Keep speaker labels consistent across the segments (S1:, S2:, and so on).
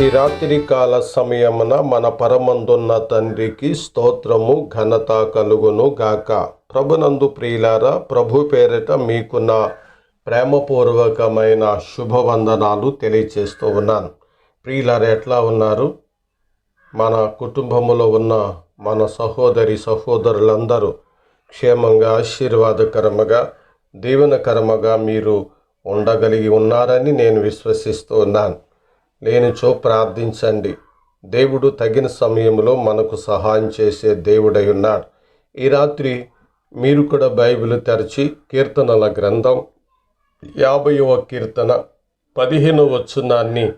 S1: ఈ రాత్రి కాల సమయమున మన పరమందున్న తండ్రికి స్తోత్రము ఘనత కలుగును గాక. ప్రభునందు ప్రియులారా ప్రభు పేరిట మీకు నా ప్రేమపూర్వకమైన శుభవందనాలు తెలియచేస్తూ ఉన్నాను. ప్రియులారా ఎట్లా ఉన్నారు? మన కుటుంబములో ఉన్న మన సహోదరి సహోదరులందరూ క్షేమంగా ఆశీర్వాదకరముగా దీవెనకరముగా మీరు ఉండగలిగి ఉన్నారని నేను విశ్వసిస్తూ ఉన్నాను. లేనిచో ప్రార్థించండి. దేవుడు తగిన సమయంలో మనకు సహాయం చేసే దేవుడై ఉన్నాడు. ఈ రాత్రి మీరు కూడా బైబిల్ తెరచి కీర్తనల గ్రంథం యాభైవ కీర్తన పదిహేనవ వచనాన్ని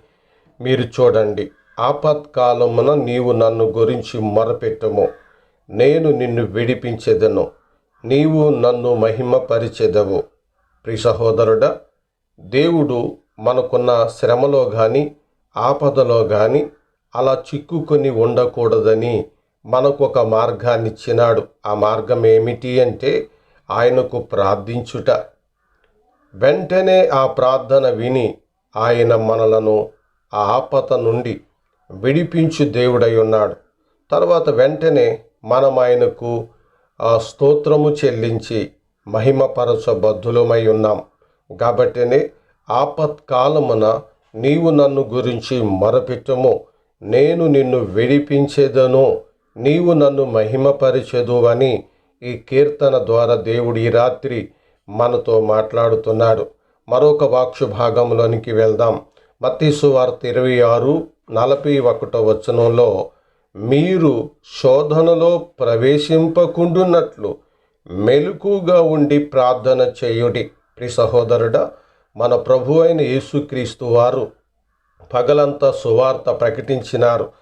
S1: మీరు చూడండి. ఆపత్కాలమున నీవు నన్ను గురించి మొరపెట్టము. నేను నిన్ను విడిపించెదను. నీవు నన్ను మహిమపరిచెదవు. ప్రి సహోదరుడా దేవుడు మనకున్న శ్రమలో కానీ ఆపదలో కానీ అలా చిక్కుకొని ఉండకూడదని మనకు ఒక మార్గాన్ని ఇచ్చినాడు. ఆ మార్గం ఏమిటి అంటే ఆయనకు ప్రార్థించుట. వెంటనే ఆ ప్రార్థన విని ఆయన మనలను ఆ ఆపద నుండి విడిపించు దేవుడై ఉన్నాడు. తర్వాత వెంటనే మనం ఆయనకు ఆ స్తోత్రము చెల్లించి మహిమపరచబద్ధులమై ఉన్నాం. కాబట్టినే ఆపత్కాలమున నీవు నన్ను గురించి మొరపెట్టము. నేను నిన్ను విడిపించేదను. నీవు నన్ను మహిమపరిచెదు అని ఈ కీర్తన ద్వారా దేవుడు ఈ రాత్రి మనతో మాట్లాడుతున్నాడు. మరొక వాక్షు భాగంలోనికి వెళ్దాం. మత్తీసు వార్త ఇరవై ఆరు నలభై ఒకటో వచనంలో మీరు శోధనలో ప్రవేశింపకుండున్నట్లు మెలుకుగా ఉండి ప్రార్థన చేయుడి. ప్రి సహోదరుడా మన ప్రభు అయిన యేసుక్రీస్తు వారు పగలంతా సువార్త ప్రకటించినారు.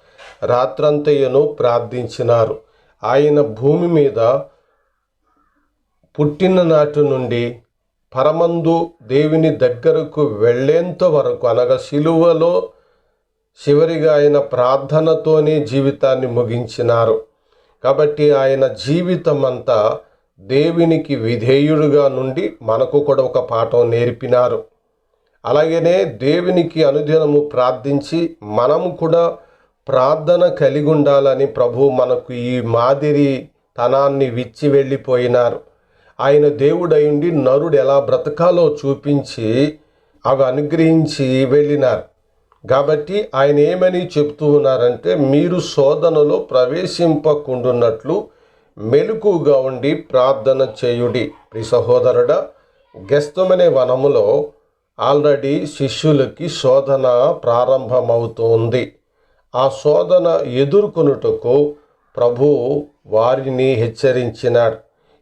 S1: రాత్రంతయ్యను ప్రార్థించినారు. ఆయన భూమి మీద పుట్టిన నాటి నుండి పరమందు దేవుని దగ్గరకు వెళ్ళేంత వరకు అనగా శిలువలో చివరిగా ఆయన ప్రార్థనతోనే జీవితాన్ని ముగించినారు. కాబట్టి ఆయన జీవితం అంతా దేవునికి విధేయుడుగా నుండి మనకు కూడా ఒక పాఠం నేర్పినారు. అలాగనే దేవునికి అనుదినము ప్రార్థించి మనము కూడా ప్రార్థన కలిగి ఉండాలని ప్రభు మనకు ఈ మాదిరి తనాన్ని విచ్చి వెళ్ళిపోయినారు. ఆయన దేవుడయుండి నరుడు ఎలా బ్రతకాలో చూపించి అవి అనుగ్రహించి వెళ్ళినారు. కాబట్టి ఆయన ఏమని చెప్తూ ఉన్నారంటే మీరు శోధనలో ప్రవేశింపకుండున్నట్లు మెలుకుగా ఉండి ప్రార్థన చేయుడి. ప్రి సహోదరుడ గెస్తమనే వనములో ఆల్రెడీ శిష్యులకి శోధన ప్రారంభమవుతోంది. ఆ శోధన ఎదుర్కొనుటకు ప్రభు వారిని హెచ్చరించినాడు.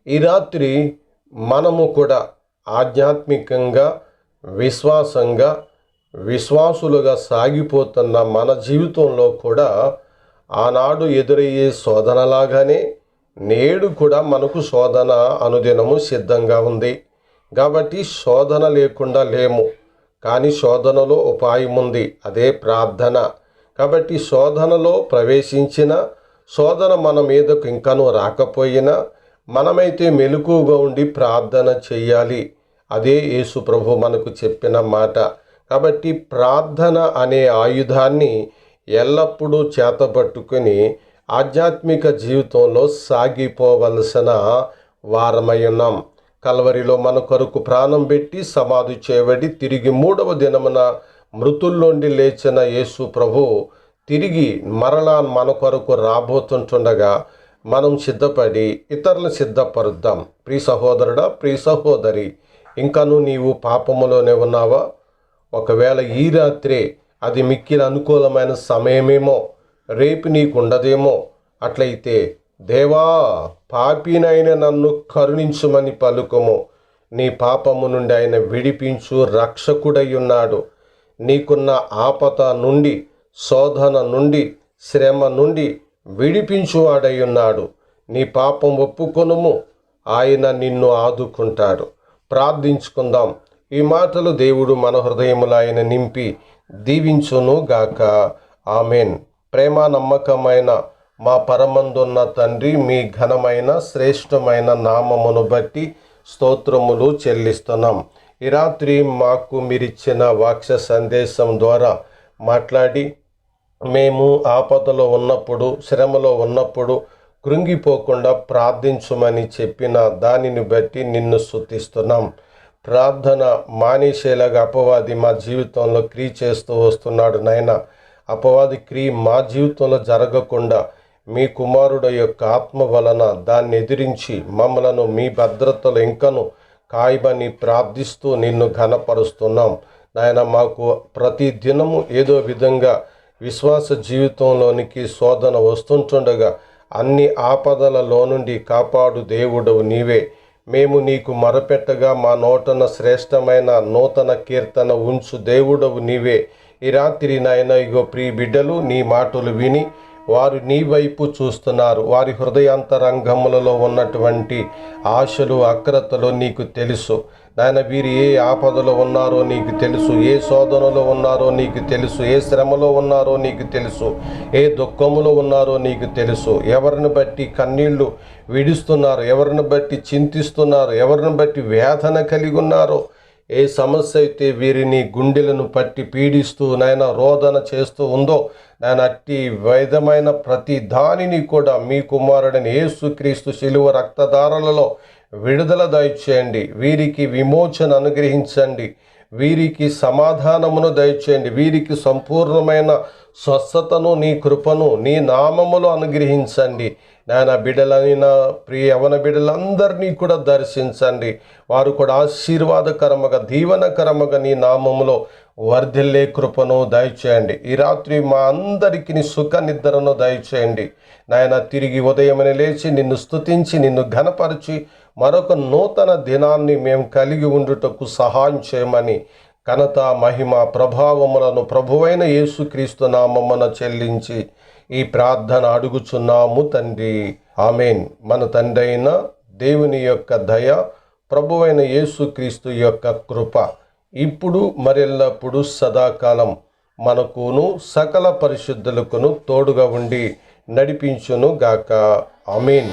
S1: ఈ రాత్రి మనము కూడా ఆధ్యాత్మికంగా విశ్వాసంగా విశ్వాసులుగా సాగిపోతున్న మన జీవితంలో కూడా ఆనాడు ఎదురయ్యే శోధనలాగానే నేడు కూడా మనకు శోధన అనుదినము సిద్ధంగా ఉంది. కాబట్టి శోధన లేకుండా లేము. కానీ శోధనలో ఉపాయం ఉంది. అదే ప్రార్థన. కాబట్టి శోధనలో ప్రవేశించిన శోధన మన మీదకు ఇంకనూ రాకపోయినా మనమైతే మెలకుగా ఉండి ప్రార్థన చెయ్యాలి అదే యేసు ప్రభు మనకు చెప్పిన మాట. కాబట్టి ప్రార్థన అనే ఆయుధాన్ని ఎల్లప్పుడూ చేతపట్టుకుని ఆధ్యాత్మిక జీవితంలో సాగిపోవలసిన వారమై ఉన్నాం కలవరిలో మన కొరకు ప్రాణం పెట్టి సమాధి చేయబడి తిరిగి మూడవ దినమున మృతుల్లోండి లేచిన యేసు ప్రభు తిరిగి మరలా మన కొరకు రాబోతుంటుండగా మనం సిద్ధపడి ఇతరులను సిద్ధపరుద్దాం. ప్రీ సహోదరుడా ప్రీ సహోదరి ఇంకను నీవు పాపములోనే ఉన్నావా? ఒకవేళ ఈ రాత్రే అది మిక్కిన అనుకూలమైన సమయమేమో. రేపు నీకు ఉండదేమో అట్లయితే దేవా పాపినైన నన్ను కరుణించుమని పలుకుము. నీ పాపము నుండి ఆయన విడిపించు రక్షకుడై ఉన్నాడు నీకున్న ఆపత నుండి శోధన నుండి శ్రమ నుండి విడిపించువాడై ఉన్నాడు నీ పాపం ఒప్పుకొనుము. ఆయన నిన్ను ఆదుకుంటాడు. ప్రార్థించుకుందాం. ఈ మాటలు దేవుడు మన హృదయములు ఆయన నింపి దీవించును గాక ఆమెన్. ప్రేమ నమ్మకమైన మా పరమందున్న తండ్రి మీ ఘనమైన శ్రేష్టమైన నామమును బట్టి స్తోత్రములు చెల్లిస్తున్నాం. ఈ రాత్రి మాకు మీరిచ్చిన వాక్య సందేశం ద్వారా మాట్లాడి మేము ఆపదలో ఉన్నప్పుడు శ్రమలో ఉన్నప్పుడు కృంగిపోకుండా ప్రార్థించమని చెప్పిన దానిని బట్టి నిన్ను శుద్ధిస్తున్నాం ప్రార్థన మానేసేలాగా అపవాది మా జీవితంలో క్రీ చేస్తూ వస్తున్నాడు నాయన. అపవాది క్రియ మా జీవితంలో జరగకుండా మీ కుమారుడు యొక్క ఆత్మ వలన దాన్ని ఎదిరించి మమ్మలను మీ భద్రతలు ఇంకను కాయమని ప్రార్థిస్తూ నిన్ను ఘనపరుస్తున్నాం. నాయన మాకు ప్రతి దినము ఏదో విధంగా విశ్వాస జీవితంలోనికి శోధన వస్తుంటుండగా అన్ని ఆపదలలో నుండి కాపాడు దేవుడవు నీవే. మేము నీకు మరపెట్టగా మా నోటన శ్రేష్టమైన నూతన కీర్తన ఉంచు దేవుడవు నీవే. ఈ రాత్రి నాయన ఇగో ప్రియ బిడ్డలు నీ మాటలు విని వారు నీ వైపు చూస్తున్నారు. వారి హృదయాంతరంగములలో ఉన్నటువంటి ఆశలు అక్రతలు నీకు తెలుసు. నాయన వీరు ఏ ఆపదలో ఉన్నారో నీకు తెలుసు. ఏ శోధనలో ఉన్నారో నీకు తెలుసు. ఏ శ్రమలో ఉన్నారో నీకు తెలుసు. ఏ దుఃఖములో ఉన్నారో నీకు తెలుసు. ఎవరిని బట్టి కన్నీళ్ళు విడుస్తున్నారు? ఎవరిని బట్టి చింతిస్తున్నారు? ఎవరిని బట్టి వేదన కలిగి ఉన్నారో? ఏ సమస్య అయితే వీరిని గుండెలను పట్టి పీడిస్తూ నాయన రోదన చేస్తూ ఉందో నాయన అట్టి వైధమైన ప్రతి దానిని కూడా మీ కుమారుడిని యేసుక్రీస్తు శిలువ రక్తదారులలో విడుదల దయచేయండి. వీరికి విమోచన అనుగ్రహించండి. వీరికి సమాధానమును దయచేయండి. వీరికి సంపూర్ణమైన స్వస్థతను నీ కృపను నీ నామములు అనుగ్రహించండి. నాయన నా ప్రియ యవన బిడ్డలందరినీ కూడా దర్శించండి. వారు కూడా ఆశీర్వాదకరముగా దీవనకరముగా నీ నామములో వర్ధిల్లే కృపను దయచేయండి. ఈ రాత్రి మా అందరికీ సుఖ నిద్రను దయచేయండి. నాయన తిరిగి ఉదయమని లేచి నిన్ను స్తుతించి నిన్ను ఘనపరిచి మరొక నూతన దినాన్ని మేము కలిగి ఉండుటకు సహాయం చేయమని ఘనత మహిమ ప్రభావములను ప్రభువైన యేసుక్రీస్తు నామమ్మన చెల్లించి ఈ ప్రార్థన అడుగుచున్నాము తండ్రి. ఆమెన్. మన తండ్రి అయిన దేవుని యొక్క దయ ప్రభువైన యేసుక్రీస్తు యొక్క కృప ఇప్పుడు మరెల్లప్పుడూ సదాకాలం మనకును సకల పరిశుద్ధులకును తోడుగా ఉండి నడిపించును గాక ఆమెన్.